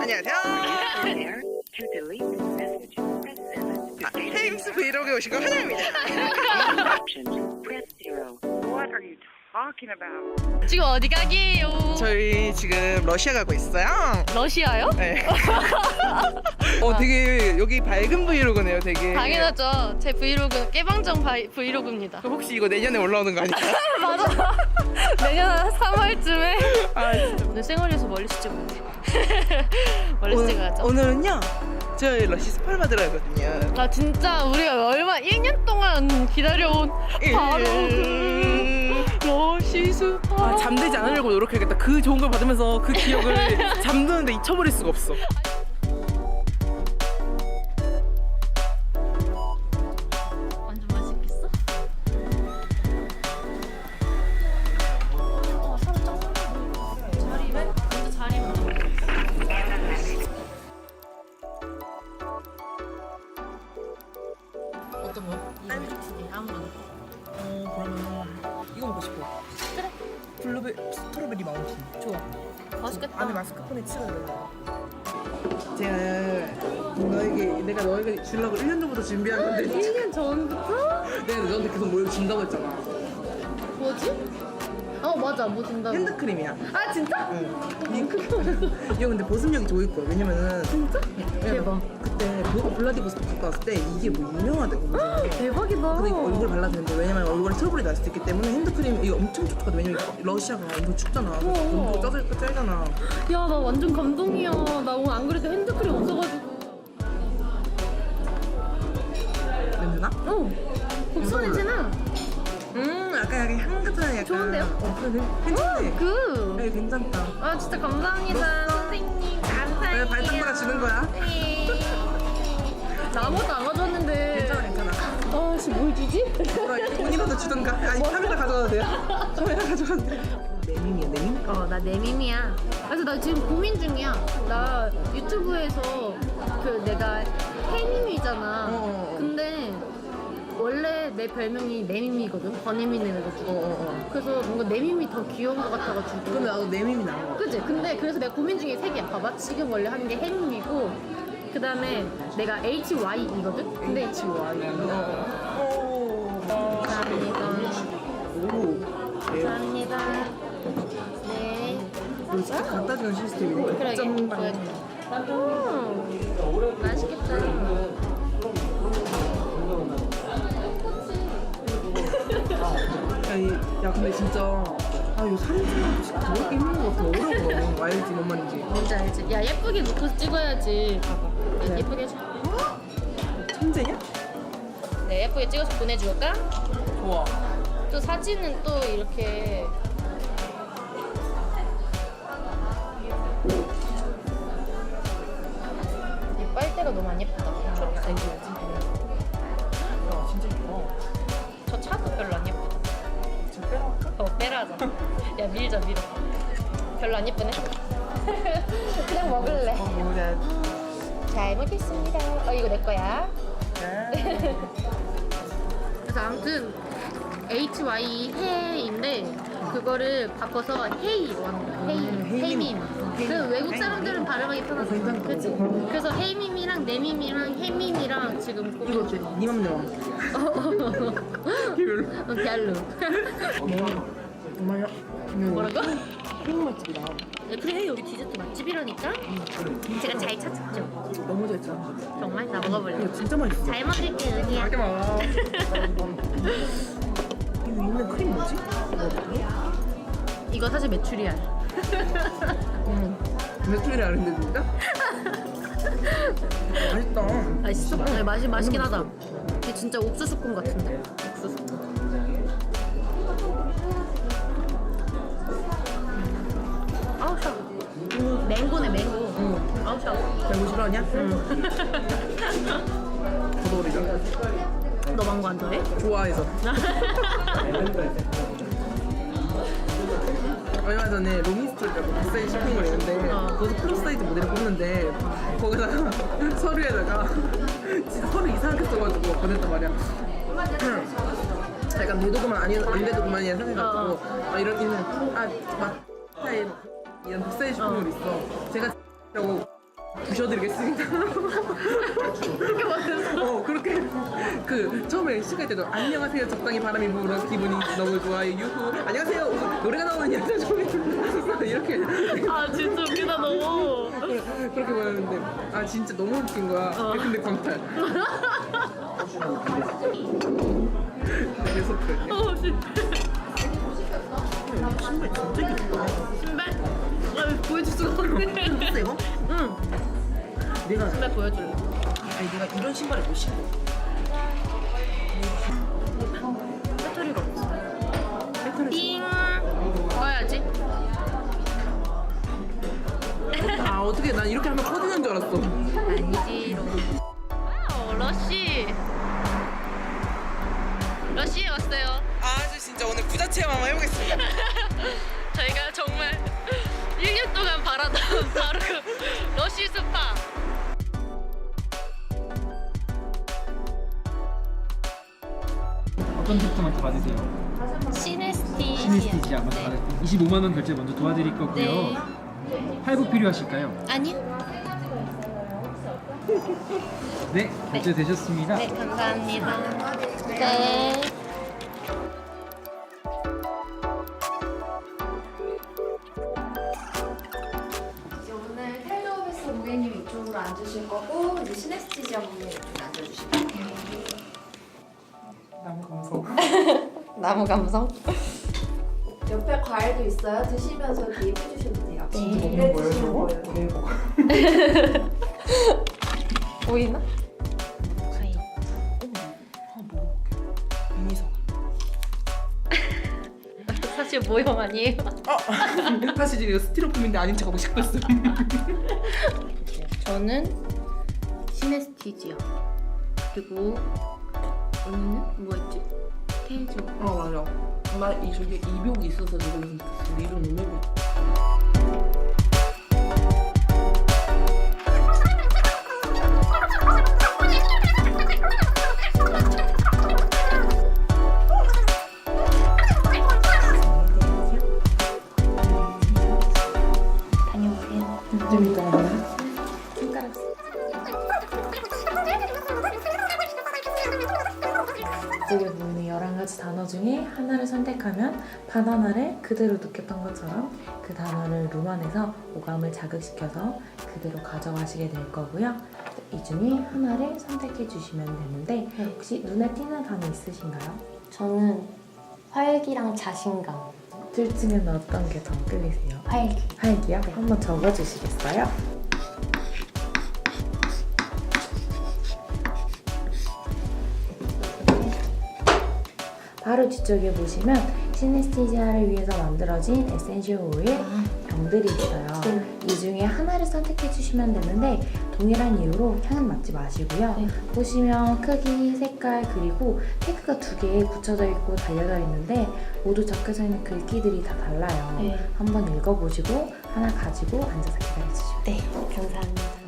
안녕하세요. There, to delete this message, press 7. 아, 헤임스 브이로그에 오신 거 환영합니다. Options, press 0. What are you talking about? 지금 어디 가게요? 저희 지금 러시아 가고 있어요. 러시아요? 네. 어, 되게 여기 밝은 브이로그네요, 되게. 당연하죠. 제 브이로그는 깨방정 바이- 브이로그입니다. 그럼 혹시 이거 내년에 올라오는 거 아니에요? 맞아. 내년 3월쯤에 아, 진짜. 오늘 생얼에서 멀리서 찍어야 돼. 멀리서 찍어야죠. 오늘은요, 저희 러시 스파를 받으러 가거든요. 나 진짜 우리가 얼마 1년 동안 기다려온 바로 그 러시 스파. 아, 잠들지 않으려고 노력해야겠다. 그 좋은 걸 받으면서 그 기억을 잠드는데 잊혀버릴 수가 없어. 맛있겠다. 안에 마스카포네 치즈가 들어가. 제가 너에게 내가 너에게 주려고 1년 전부터 준비한 건데 1년 전부터? 내가 너한테 계속 뭘 준다고 했잖아. 뭐지? 어 맞아 뭐 준다고. 핸드크림이야. 아 진짜? 응. 이- 이거 근데 보습력이 좋을 거야. 왜냐면은 진짜? 대박. 브- 블라디보스토크 갔다 왔을 때 이게 뭐 유명하다고. 대박이다. 근데 이거 얼굴 발라도 되는데 왜냐면 얼굴에 트러블이 날 수도 있기 때문에 핸드크림 이거 엄청 좋거든. 왜냐면 러시아가 엄청 춥잖아. 그래서 어. 온도가 짜질 짜잖아. 야, 나 완전 감동이야. 나 오늘 안 그래도 핸드크림 없어가지고. 냄새나? 어, 국수 냄새나. 음, 약간 약간 향 같은 약간. 좋은데요? 어, 그래, 괜찮네. 그. 네, 괜찮다. 아, 진짜 감사합니다. 선생님, 감사해요. 왜 발장마가 주는 거야? 네. 나 아무것도 안 가져왔는데. 괜찮아, 괜찮아. 아, 씨, 뭘 주지? 뭐라 돈이라도 주던가. 아니 카메라 가져가도 돼요. 카메라 가져가도 돼. 내밈이야, 내밈? 어, 나 내밈이야. 그래서 나 지금 고민 중이야. 나 유튜브에서 그 내가 해밈이잖아. 어, 어, 어. 근데 원래 내 별명이 내밈이거든. 권혜민 해가지고. 어, 어, 어. 그래서 뭔가 내밈이 더 귀여운 것 같아가지고. 근데 나도 내밈이 나은 거. 그지? 근데 그래서 내가 고민 중에 세 개야. 봐봐. 지금 원래 하는 게 해밈이고, 그 다음에 내가 HY이거든? 근데 HY. 어. 감사합니다. 오. 네. 감사합니다. 네. 이거 진짜 갖다 주는 시스템이네. 그러게. 점 그래. 음, 맛있겠다. 야, 이- 야, 근데 진짜. 아, 이거 사진 찍는 진짜 더럽게 힘든 거 같아. 어려워. 알지, 뭔 말인지. 뭔지 알지? 야, 예쁘게 놓고 찍어야지. 봐봐. 네. 예쁘게 해줘. 천재냐? 네, 예쁘게 찍어서 보내줄까? 좋아. 또 사진은 또 이렇게. 이 빨대가 너무 안 예쁘다. 초록색이지. 야, 진짜 이뻐. 저 차도 별로 안 어, 빼라자. 야, 밀자, 밀어. 별로 안 예쁘네. 그냥 먹을래. 어, 보자. 잘 먹겠습니다. 어, 이거 내 거야. 네. 그래서 아무튼 HY 해인데 그거를 바꿔서 헤이로 하는 거야. 헤이, 음, 헤이밈. 그. 외국 사람들은 발음하기 편하고 어. 그치? 그래서 헤이밈이랑 내밈이랑 해밈이랑 지금 이거 어때? 중. 니 맘대로. 별로. 어, 별로. 정말요? 뭐라고? 핑 맛집이다. 네, 그래 여기 디저트 맛집이라니까. 제가 잘 찾았죠. 너무 잘 짜. 정말 나 먹어볼래. 이거 진짜 맛있어. 잘 먹을게 은희야. 맛있게 먹어. 이거 있는 크림 뭐지? 이거 사실 메추리알. 응. 맥주리 아는데 진짜? 맛있다. 맛있어? 네, 맛이 맛있긴 하다. 이게 진짜 옥수수콘 같은데. 옥수수콘. 맹고네 맹고. 응. 아우 샤. 매우 싫어하냐? 응. 저도 우리가 너 망고 안 좋아해? 좋아해서. 얼마 전에 로미스토리라고 비싸게 시킨 걸 있는데 어. 거기서 플러스 사이즈 모델을 뽑는데 거기다가 서류에다가 진짜 서류 이상하게 써가지고 보냈단 말이야 약간 내 도구만 아니 안 돼도 그만이야 생각해가지고 어. 막 이러기는 아막 스타일 이런 빅사이즈 쇼핑몰 있어. 제가 라고 부셔드리겠습니다. 그렇게 말했어. 어 그렇게. 그 처음에 시작할 때도 안녕하세요 적당히 바람이 부는 기분이 너무 좋아요 유후. 안녕하세요. 어, 노래가 나오는 여자 좀 이렇게. 아 진짜 웃기다 너무. 그렇게 말했는데. 아 진짜 너무 웃긴 거야. 근데 광탈. 계속 그래 어 진짜. 내가 신발 보여줄래? 아니 내가 이런 신발을 못 신고 배터리가 없어. 띵. 꺼야지. 아 어떻게 난 이렇게 하면 커지는 줄 알았어 아니지로. 와우 러쉬. 러쉬에 왔어요. 아 진짜 오늘 부자 체험 한번 해보겠습니다 저희가 정말 1년 동안 바라던 바로 그 러쉬 스파. 어떤 부터 먼저 받으세요? 시네스티. 시네스티지 아마 받을 25만 원 결제 먼저 도와드릴 거고요. 네. 할부 필요하실까요? 아니요. 네, 결제 되셨습니다. 네, 감사합니다. 네. 이제 오늘 텔레오베스 고객님 이쪽으로 앉으실 거고 이제 시네스티지아 고객님 나무 감성. 옆에 과일도 있어요. 드시면서 기입해 주셔도 돼요. 진짜 네, 먹는 거예요 저거? 대박 보이나? 과일. 아 사실 모형 아니에요? 아 사실 이거 스티로폼인데 아닌 척하고 싶었어 저는 시네스티지요. 그리고 언니는 뭐 있지? 테이즈. 어 맞아 나이 저기 이벽이 있어서 지금 이름 못 내고 다녀오세요. 재밌다 손가락. 이쪽에 보이는 11 가지 단어 중에 하나를 선택하면 바나나를 그대로 느꼈던 것처럼 그 단어를 룸 안에서 오감을 자극시켜서 그대로 가져가시게 될 거고요. 이 중에 하나를 선택해 주시면 되는데 혹시 눈에 띄는 단어 있으신가요? 저는 활기랑 자신감. 둘 중에는 어떤 게 더 끌리세요? 활기. 활기요? 한번 적어주시겠어요? 바로 뒤쪽에 보시면 시네스티지아를 위해서 만들어진 에센셜 오일 병들이 있어요. 이 중에 하나를 선택해 주시면 되는데 동일한 이유로 향은 맡지 마시고요. 네. 보시면 크기, 색깔 그리고 태그가 두 개 붙여져 있고 달려져 있는데 모두 적혀져 있는 글귀들이 다 달라요. 네. 한번 읽어보시고 하나 가지고 앉아서 기다려주시면 돼요. 네, 감사합니다.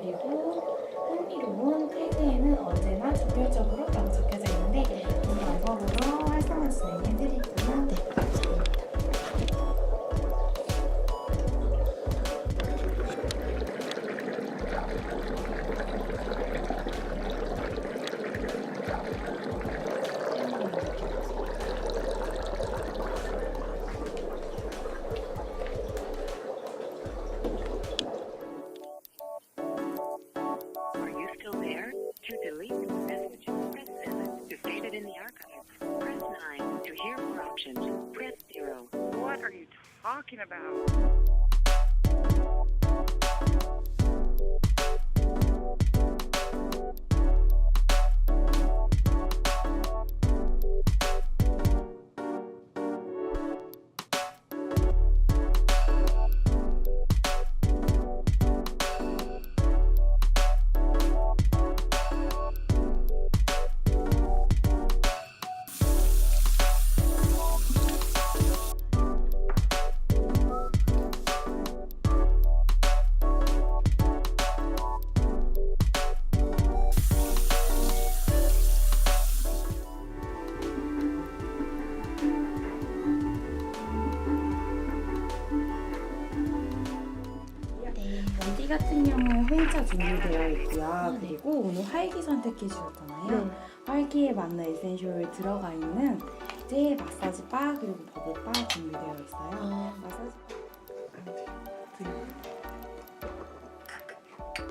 그리고 흥미로운 태그에는 언제나 라고 적 talking about? 3차 준비되어 있고요. 음. 그리고 오늘 활기 선택해주셨잖아요. 음. 활기에 맞는 에센셜 들어가 있는 젤 마사지 바 그리고 버블 바 준비되어 있어요. 아. 마사지 바.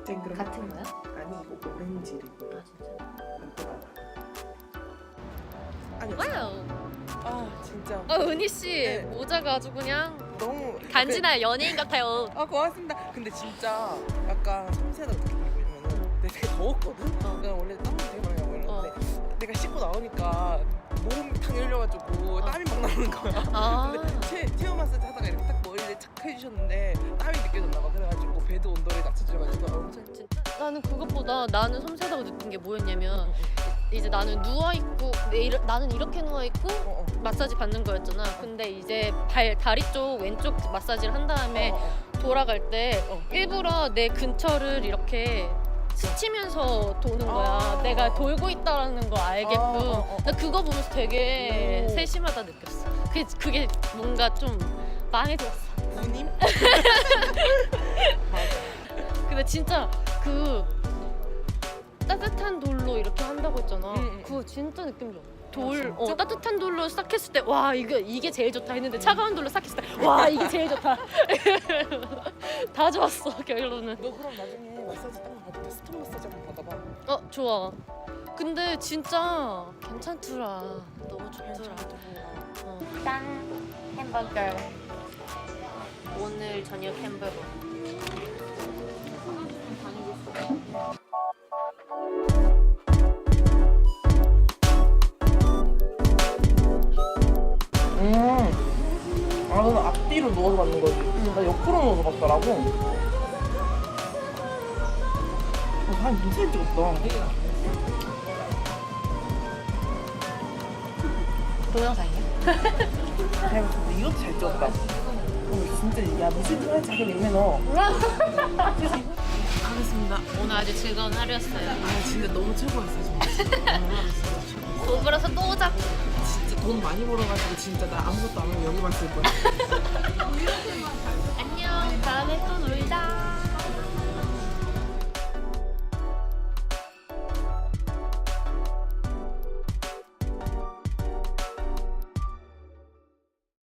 쨍그랑 같은 거야? 아니 이거 오렌지를. 아 진짜. 아니. 와우. 아 진짜. 어 은희 씨 네. 모자가 아주 그냥 너무 단지나 연예인 같아요. 아 고맙습니다. 근데 진짜 약간 섬세하다 느끼고 왜냐면은 내가 되게 더웠거든. 어. 내가 원래 땀이 되게 많이 나고 이러는데 내가 씻고 나오니까 몸이 탁 열려가지고 땀이 막 나는 거야. 아. 근데 체, 체어 마사지 하다가 이렇게 딱 머리를 착 해주셨는데 땀이 느껴졌나 봐. 그래가지고 배드 온도를 엄청 진짜 나는 그것보다 나는 섬세하다고 느낀 게 뭐였냐면 이제 나는 누워 있고 나는 이렇게 누워 있고 어, 어. 마사지 받는 거였잖아. 근데 이제 발 다리 쪽 왼쪽 마사지를 한 다음에 어, 어. 돌아갈 때 일부러 내 근처를 이렇게 스치면서 도는 거야. 아. 내가 돌고 있다라는 거 알게끔. 아, 어, 어. 나 그거 보면서 되게 오. 세심하다 느꼈어. 그게, 그게 뭔가 좀 마음에 들었어. 누님? 근데 진짜 그 따뜻한 돌로 이렇게 한다고 했잖아. 응, 응. 그거 진짜 느낌 좋아. 돌? 어, 따뜻한 돌로 싹 했을 때, 와, 이게, 이게 제일 좋다 했는데, 차가운 돌로 싹 했을 때, 와, 이게 제일 좋다. 다 좋았어, 결론은. 너 그럼 나중에 마사지 한번 받아봐. 스톤 마사지 한번 받아봐. 어, 좋아. 근데 진짜 괜찮더라. 너무 좋더라. 어. 짠! 햄버거. 오늘 저녁 햄버거. 앞뒤로 누워서 받는 거지. 나 옆으로 누워서 받더라고. 어, 사람 무사히 찍었다. 동영상이야? 내가 근데 이것도 잘 찍었다. 어, 진짜, 야, 무슨 소리 자기 림메 너. 하겠습니다. 오늘 아주 즐거운 하루였어요. 아, 진짜 너무 최고였어. 돈 벌어서 또 오자. 돈 많이 벌어가지고 진짜 나 아무것도 안 하고 여기 왔을 거야. 안녕. 다음에 또 놀자.